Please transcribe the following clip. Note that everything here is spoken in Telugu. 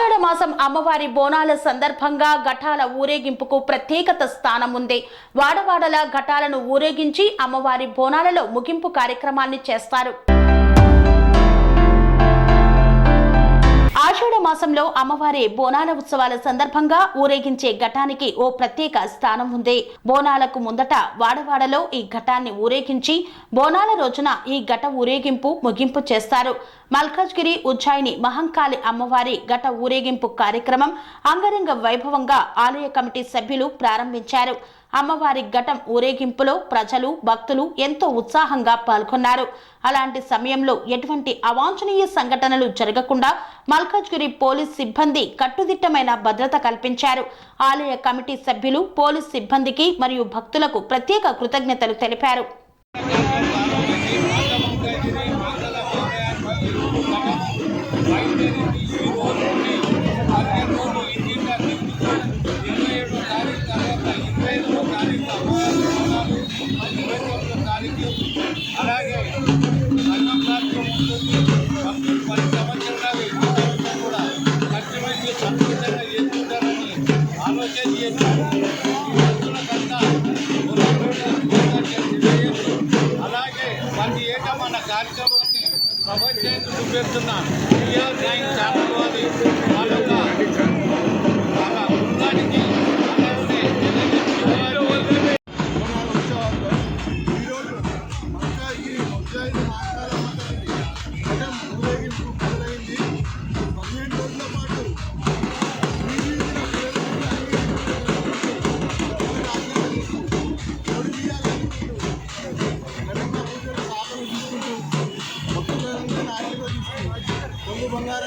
ఆషాఢ మాసం అమ్మవారి బోనాల సందర్భంగా ఘటాల ఊరేగింపుకు ప్రత్యేకత స్థానం ఉంది వాడవాడల ఘటాలను ఊరేగించి అమ్మవారి బోనాలలో ముగింపు కార్యక్రమాన్ని చేస్తారు. మాసంలో అమ్మవారి బోనాల ఉత్సవాల సందర్భంగా ఊరేగించే ఘటానికి ఓ ప్రత్యేక స్థానం ఉంది. బోనాలకు ముందట వాడవాడలో ఈ ఘటాన్ని ఊరేగించి బోనాల రోజున ఈ ఘట ఊరేగింపు ముగింపు చేస్తారు. మల్కాజ్గిరి ఉజ్జాయిని మహంకాళి అమ్మవారి ఘట ఊరేగింపు కార్యక్రమం అంగరంగ వైభవంగా ఆలయ కమిటీ సభ్యులు ప్రారంభించారు. అమ్మవారి ఘటం ఊరేగింపులో ప్రజలు భక్తులు ఎంతో ఉత్సాహంగా పాల్గొన్నారు. అలాంటి సమయంలో ఎటువంటి అవాంఛనీయ సంఘటనలు జరగకుండా మల్కాజ్గిరి పోలీస్ సిబ్బంది కట్టుదిట్టమైన భద్రత కల్పించారు. ఆలయ కమిటీ సభ్యులు పోలీస్ సిబ్బందికి మరియు భక్తులకు ప్రత్యేక కృతజ్ఞతలు తెలిపారు. కార్యక్రమాన్ని ప్రపంచానికి చూపిస్తున్న ఇండియా నైన్ ఛానల్ వారి